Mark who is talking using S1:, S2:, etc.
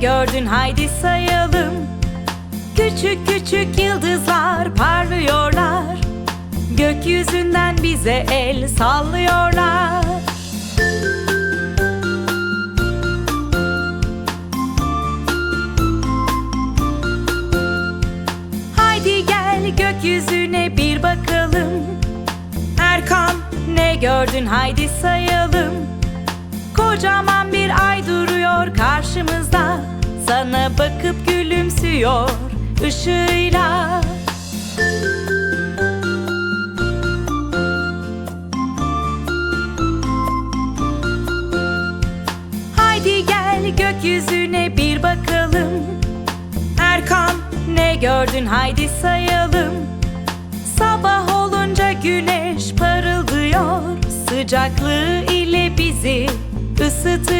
S1: gördün haydi sayalım. Küçük küçük yıldızlar parlıyorlar. Gökyüzünden bize el sallıyorlar. Haydi gel gökyüzüne bir bakalım. Erkan ne gördün? Haydi sayalım. Kocaman bir ay duruyor karşımızda Bakıp gülümsüyor ışığıyla. Haydi gel gökyüzüne bir bakalım. Erkan ne gördün? Haydi sayalım. Sabah olunca güneş parıldıyor. Sıcaklığı ile bizi ısıtıyor